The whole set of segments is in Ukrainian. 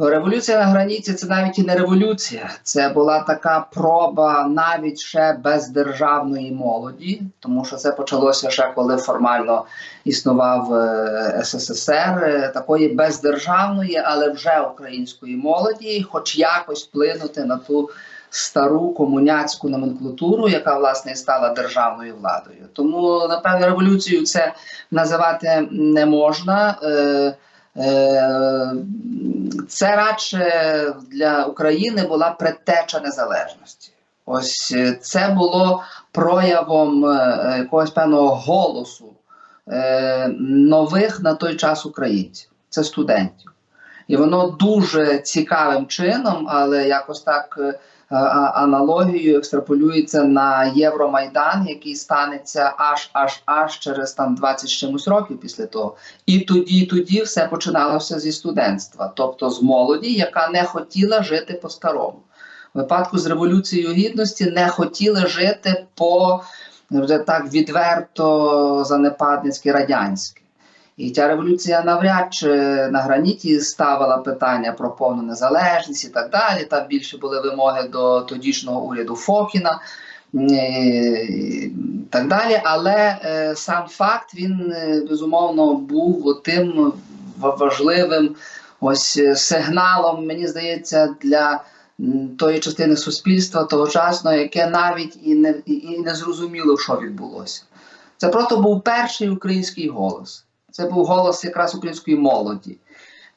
Революція на граніті це навіть і не революція. Це була така проба навіть ще бездержавної молоді, тому що це почалося ще коли формально існував е, СССР, е, такої бездержавної, але вже української молоді, хоч якось вплинути на ту стару комуняцьку номенклатуру, яка власне і стала державною владою. Тому напевно революцію це називати не можна. Е, Це радше для України була предтеча незалежності. Ось е, це було проявом е, якогось певного голосу е, нових на той час українців, це студентів. І воно дуже цікавим чином, але якось так е, аналогією екстраполюється на Євромайдан, який станеться аж аж аж через там 20 з чимось років після того. І тоді, і тоді все починалося зі студентства, тобто з молоді, яка не хотіла жити по-старому. В випадку з революцією гідності не хотіли жити по вже так відверто занепадницьки радянськи. І ця революція навряд чи на граніті ставила питання про повну незалежність і так далі. Там більше були вимоги до тодішнього уряду Фокіна і так далі. Але е, сам факт він е, безумовно був тим важливим ось е, сигналом, мені здається, для тої частини суспільства тогочасного, яке навіть і не, і не зрозуміло, що відбулося. Це просто був перший український голос. Це був голос якраз української молоді.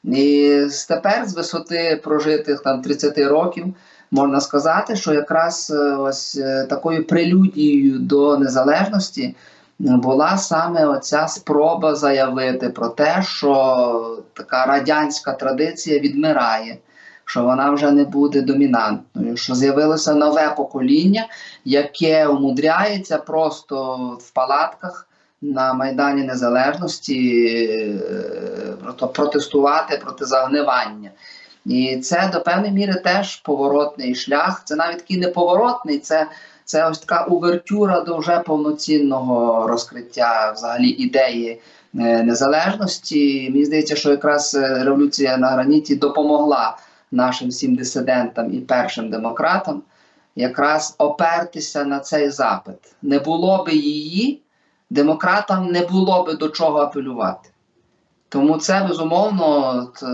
І тепер, з висоти прожитих там 30 років, можна сказати, що якраз е, ось е, такою прелюдією до незалежності була саме оця спроба заявити про те, що така радянська традиція відмирає, що вона вже не буде домінантною, що з'явилося нове покоління, яке умудряється просто в палатках на Майдані Незалежності е, протестувати проти загнивання. І це до певної міри теж поворотний шлях. Це навіть такий неповоротний, це, це ось така увертюра до вже повноцінного розкриття взагалі ідеї е, незалежності. Мені здається, що якраз е, революція на граніті допомогла нашим всім дисидентам і першим демократам якраз опертися на цей запит. Не було би її демократам не було би до чого апелювати. Тому це безумовно е,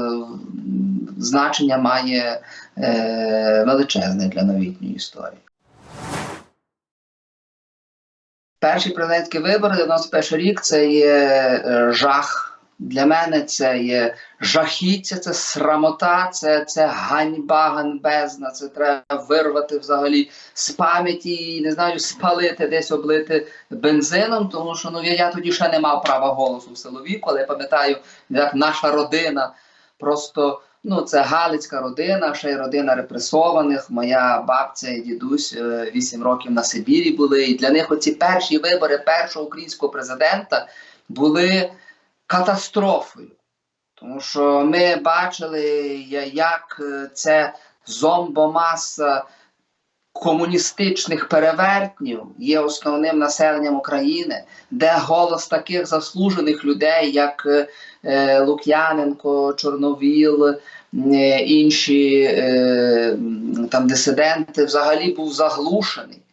значення має е, величезне для новітньої історії. Перші президентські вибори 91 рік це є е, жах. Для мене це є жахіття, це срамота, це, це ганьба ганьбезна. Це треба вирвати взагалі з пам'яті і не знаю, спалити десь облити бензином, тому що ну я, я тоді ще не мав права голосу в силовіку, але я пам'ятаю, як наша родина просто. Ну, це Галицька родина, ще й родина репресованих. Моя бабця і дідусь е, 8 років на Сибірі були. І для них оці перші вибори першого українського президента були катастрофою. Тому що ми бачили, як е, це зомбомаса комуністичних перевертнів є основним населенням України, де голос таких заслужених людей, як е, е, Лук'яненко, Чорновіл, інші там дисиденти, взагалі був заглушений.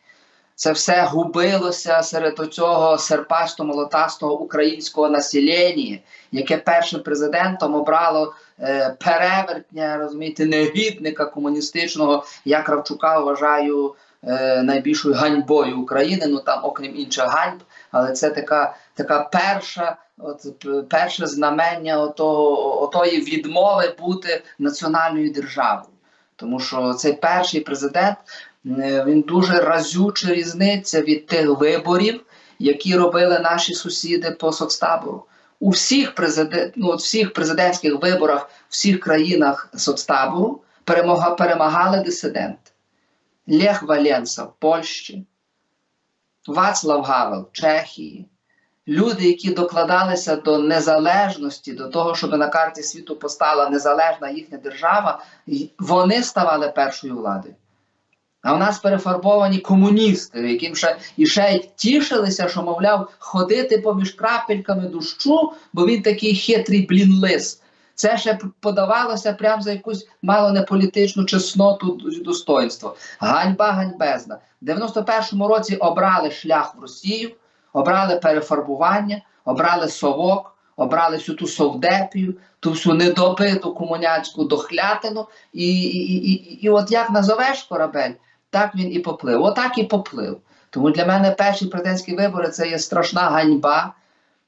Це все губилося серед оцього серпасто-молотастого українського населення, яке першим президентом обрало е, перевертня, розумієте, негідника комуністичного. Я Кравчука вважаю е, найбільшою ганьбою України. Ну там, окрім інших ганьб, але це така, така перша, от, перше знамення отого, отої відмови бути національною державою. Тому що цей перший президент він дуже разюче різниця від тих виборів, які робили наші сусіди по соцтабору. У всіх президент, ну, всіх президентських виборах, в всіх країнах соцтабору перемога, перемагали дисиденти. Лех Валенса в Польщі, Вацлав Гавел в Чехії. Люди, які докладалися до незалежності, до того, щоб на карті світу постала незалежна їхня держава, вони ставали першою владою. А в нас перефарбовані комуністи, яким ще і ще й тішилися, що, мовляв, ходити поміж крапельками дощу, бо він такий хитрий блін лис. Це ще подавалося прямо за якусь мало не політичну чесноту достоинство. Ганьба ганьбезна. В 91-му році обрали шлях в Росію, обрали перефарбування, обрали совок, обрали всю ту совдепію, ту всю недобиту комуняцьку дохлятину. І, і, і, і, і от як назовеш корабель, так він і поплив. Отак і поплив. Тому для мене перші президентські вибори це є страшна ганьба.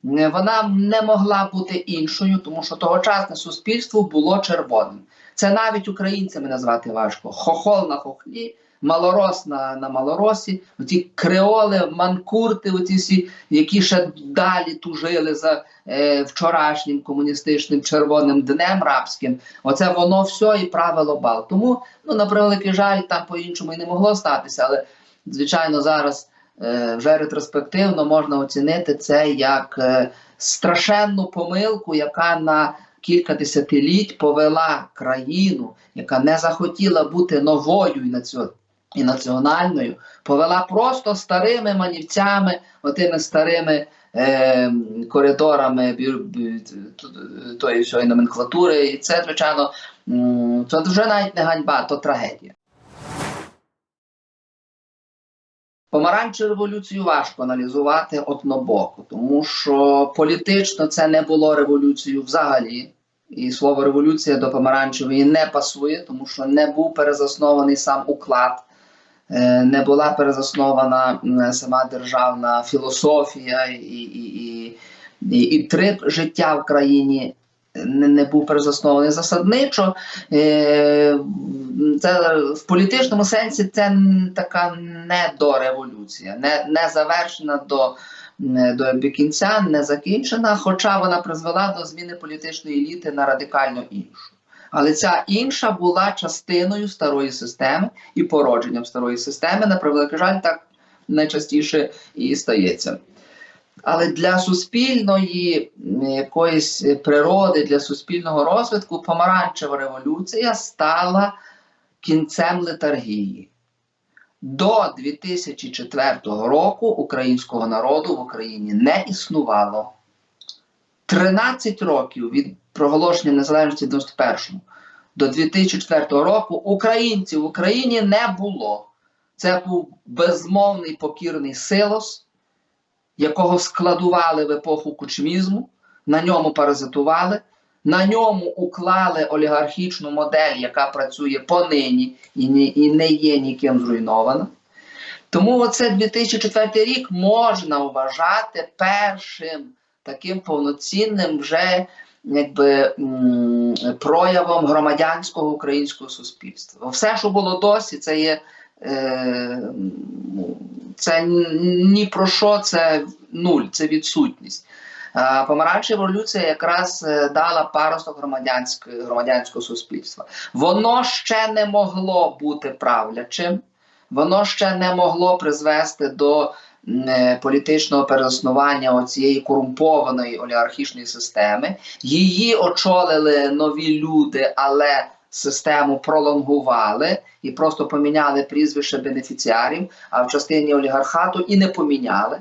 Вона не могла бути іншою, тому що тогочасне суспільство було червоним. Це навіть українцями назвати важко. Хохол на хохлі, малорос на, на малоросі, оті креоли, манкурти, оті всі, які ще далі тужили за е, вчорашнім комуністичним червоним днем рабським. Оце воно все і правило бал. Тому, ну, на превеликий жаль, там по-іншому і не могло статися, але звичайно зараз е, вже ретроспективно можна оцінити це як е, страшенну помилку, яка на кілька десятиліть повела країну, яка не захотіла бути новою і націо- і національною, повела просто старими манівцями, отими старими е, коридорами тої всієї номенклатури. І це, звичайно, це вже навіть не ганьба, то трагедія. Помаранчеву революцію важко аналізувати однобоко, тому що політично це не було революцією взагалі. І слово революція до помаранчевої не пасує, тому що не був перезаснований сам уклад, не була перезаснована сама державна філософія і, і, і, і, трип життя в країні не, не був перезаснований засадничо. Е, це в політичному сенсі це така недореволюція, не, не завершена до, не до кінця, не закінчена, хоча вона призвела до зміни політичної еліти на радикально іншу. Але ця інша була частиною старої системи і породженням старої системи, на превеликий жаль, так найчастіше і стається. Але для суспільної якоїсь природи, для суспільного розвитку помаранчева революція стала кінцем летаргії. До 2004 року українського народу в Україні не існувало. 13 років від проголошення незалежності в 91 до 2004 року українців в Україні не було. Це був безмовний покірний силос, якого складували в епоху кучмізму, на ньому паразитували, на ньому уклали олігархічну модель, яка працює понині і не є ніким зруйнована. Тому оце 2004 рік можна вважати першим таким повноцінним вже якби, проявом громадянського українського суспільства. Все, що було досі, це є е, ну, це ні про що, це нуль, це відсутність. А Помаранчева революція якраз е, дала паросток громадянського, громадянського суспільства. Воно ще не могло бути правлячим, воно ще не могло призвести до політичного переоснування оцієї корумпованої олігархічної системи. Її очолили нові люди, але систему пролонгували і просто поміняли прізвище бенефіціарів, а в частині олігархату і не поміняли.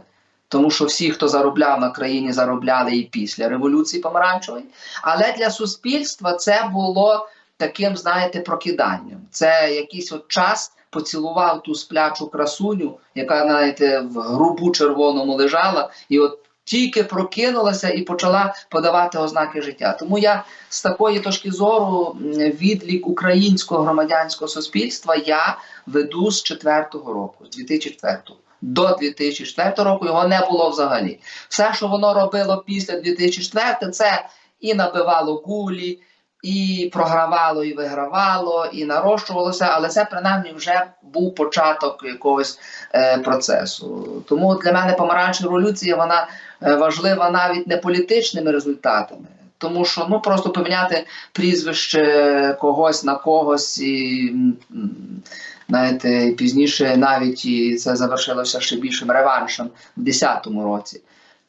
Тому що всі, хто заробляв на країні, заробляли і після революції помаранчевої. Але для суспільства це було таким, знаєте, прокиданням. Це якийсь от час поцілував ту сплячу красуню, яка, знаєте, в грубу червоному лежала, і от тільки прокинулася і почала подавати ознаки життя. Тому я з такої точки зору відлік українського громадянського суспільства я веду з 4-го року, з 2004-го. До 2004 року його не було взагалі. Все, що воно робило після 2004, це і набивало гулі, і програвало, і вигравало, і нарощувалося, але це принаймні вже був початок якогось е, процесу. Тому для мене помаранчева революція вона е, важлива навіть не політичними результатами. Тому що ну просто поміняти прізвище когось на когось і знаєте, пізніше навіть і це завершилося ще більшим реваншем в 10-му році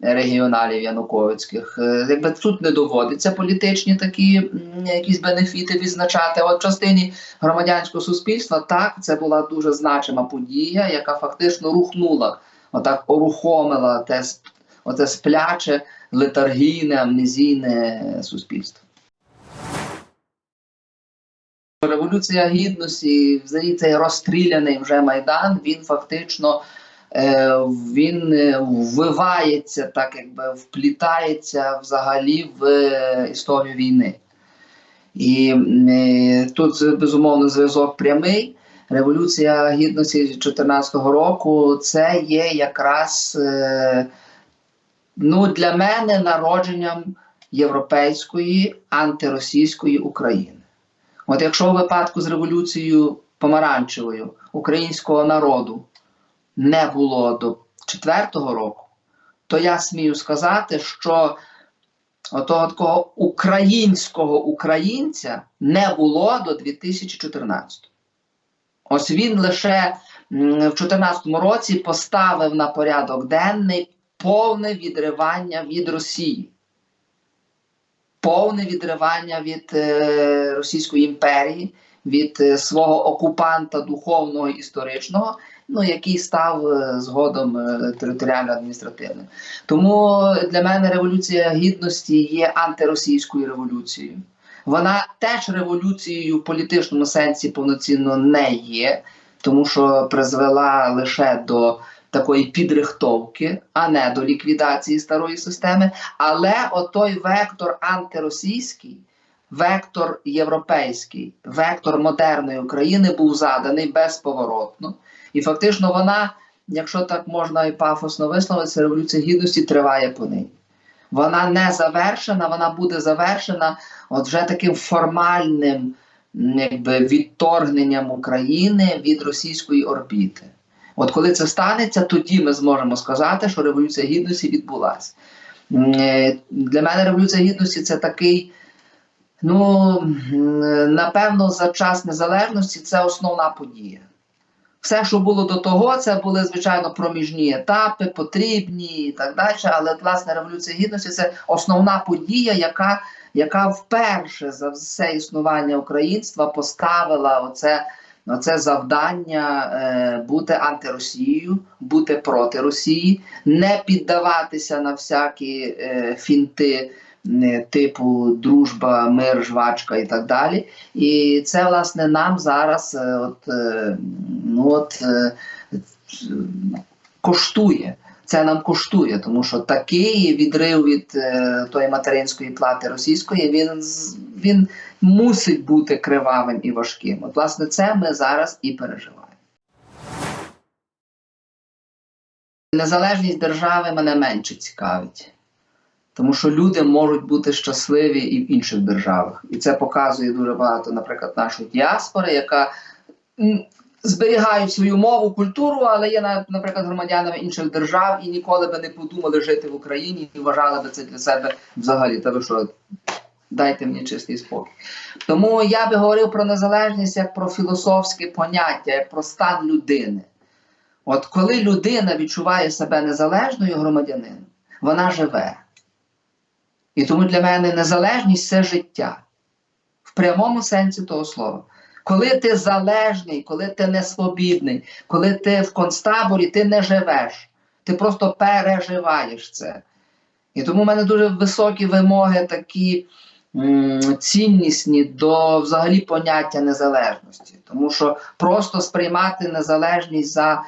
регіоналів Януковицьких. Е, Якби тут не доводиться політичні такі якісь бенефіти відзначати. От частині громадянського суспільства так це була дуже значима подія, яка фактично рухнула, отак орухомила те, оце спляче, летаргійне, амнезійне суспільство. Революція гідності, взагалі цей розстріляний вже майдан. Він фактично він е, ввивається, так якби вплітається взагалі в е, історію війни. І е, тут безумовно зв'язок прямий. Революція гідності 2014 року це є якраз е, ну, для мене народженням європейської антиросійської України. От якщо в випадку з революцією помаранчевою українського народу не було до 4-го року, то я смію сказати, що отого такого українського українця не було до 2014. Ось він лише в 2014 році поставив на порядок денний повне відривання від Росії повне відривання від е, Російської імперії, від е, свого окупанта духовного історичного, ну який став е, згодом е, територіально-адміністративним. Тому для мене революція гідності є антиросійською революцією. Вона теж революцією в політичному сенсі повноцінно не є, тому що призвела лише до такої підрихтовки, а не до ліквідації старої системи. Але отой вектор антиросійський, вектор європейський, вектор модерної України був заданий безповоротно. І фактично вона, якщо так можна і пафосно висловитися, революція гідності триває по ній. Вона не завершена, вона буде завершена от вже таким формальним якби, відторгненням України від російської орбіти. От коли це станеться, тоді ми зможемо сказати, що революція гідності відбулася. Е, Для мене революція гідності це такий, ну напевно, за час незалежності це основна подія. Все, що було до того, це були, звичайно, проміжні етапи, потрібні і так далі. Але власне революція гідності це основна подія, яка, яка вперше за все існування українства поставила оце, оце завдання е, бути антиросією, бути проти Росії, не піддаватися на всякі е, фінти. Типу дружба, мир, жвачка і так далі. І це власне нам зараз е, от, е, ну, от, е, коштує. Це нам коштує, тому що такий відрив від е, тої материнської плати російської він, він мусить бути кривавим і важким. От, власне, це ми зараз і переживаємо. Незалежність держави мене менше цікавить. Тому що люди можуть бути щасливі і в інших державах. І це показує дуже багато, наприклад, нашої діаспори, яка зберігає свою мову, культуру, але є, на- наприклад, громадянами інших держав і ніколи би не подумали жити в Україні і вважали би це для себе взагалі. Ви що, дайте мені чистий спокій. Тому я би говорив про незалежність як про філософське поняття, як про стан людини. От коли людина відчуває себе незалежною громадянином, вона живе. І тому для мене незалежність це життя в прямому сенсі того слова. Коли ти залежний, коли ти не свобідний, коли ти в концтаборі, ти не живеш, ти просто переживаєш це. І тому в мене дуже високі вимоги, такі м, ціннісні до взагалі поняття незалежності. Тому що просто сприймати незалежність за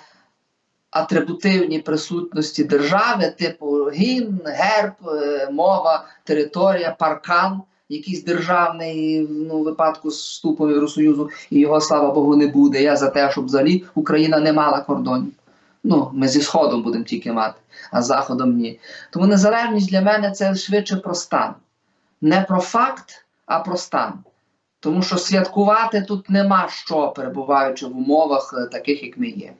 атрибутивні присутності держави, типу гімн, герб, е, мова, територія, паркан, якийсь державний ну, випадку з вступом Євросоюзу, і його, слава Богу, не буде. Я за те, щоб взагалі Україна не мала кордонів. Ну, ми зі Сходом будемо тільки мати, а з Заходом ні. Тому незалежність для мене це швидше про стан. Не про факт, а про стан. Тому що святкувати тут нема що, перебуваючи в умовах е, таких, як ми є.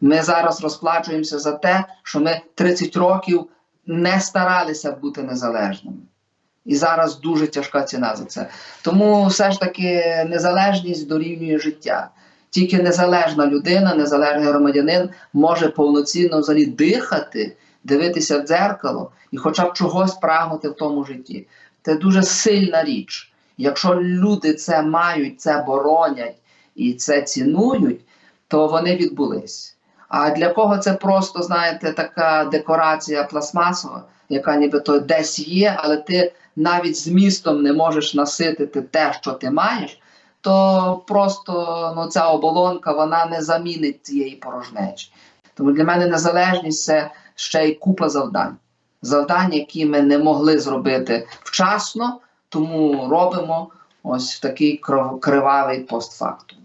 Ми зараз розплачуємося за те, що ми 30 років не старалися бути незалежними. І зараз дуже тяжка ціна за це. Тому все ж таки незалежність дорівнює життя. Тільки незалежна людина, незалежний громадянин може повноцінно взагалі дихати, дивитися в дзеркало і хоча б чогось прагнути в тому житті. Це дуже сильна річ. Якщо люди це мають, це боронять і це цінують, то вони відбулись. А для кого це просто, знаєте, така декорація пластмасова, яка нібито десь є, але ти навіть змістом не можеш наситити те, що ти маєш, то просто ну, ця оболонка вона не замінить цієї порожнечі. Тому для мене незалежність це ще й купа завдань. Завдань, які ми не могли зробити вчасно, тому робимо ось в такий кривавий постфактум.